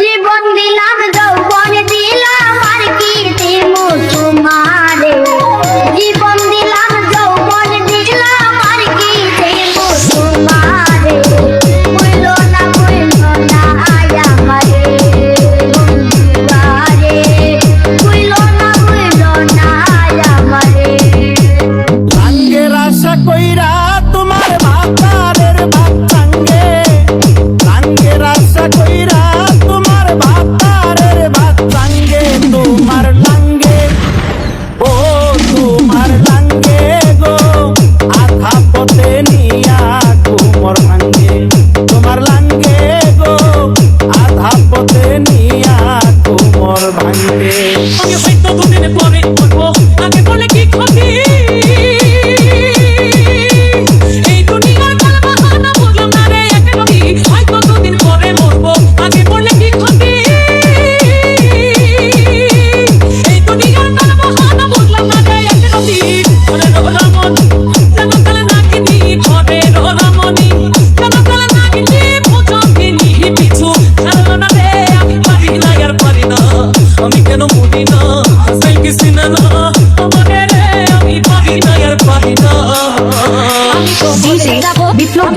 জীবন দিলাম যৌবন দিলাম আর কি দেব তোমার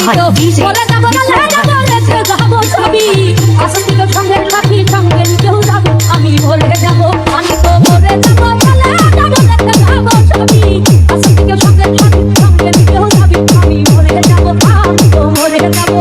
ভাই বলে যাব বলে যাব রেখে যাব সবই। আসতে তো সঙ্গে সাথী সঙ্গে কেউ যাব, আমি বলে যাব, আমি তো বলে যাব বলে যাব রেখে যাব সবই। আসতে তো সঙ্গে সাথী সঙ্গে কেউ যাব, আমি বলে যাব, আমি তো বলে যাব।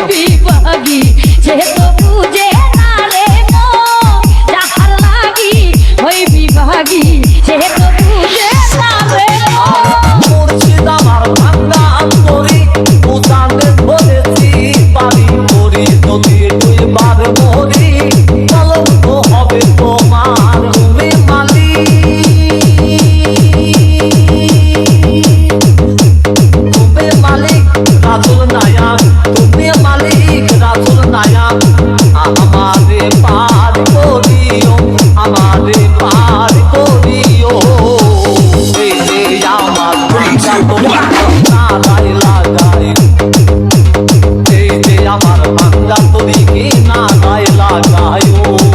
বিপাগী যেহেতু ही ना लागायो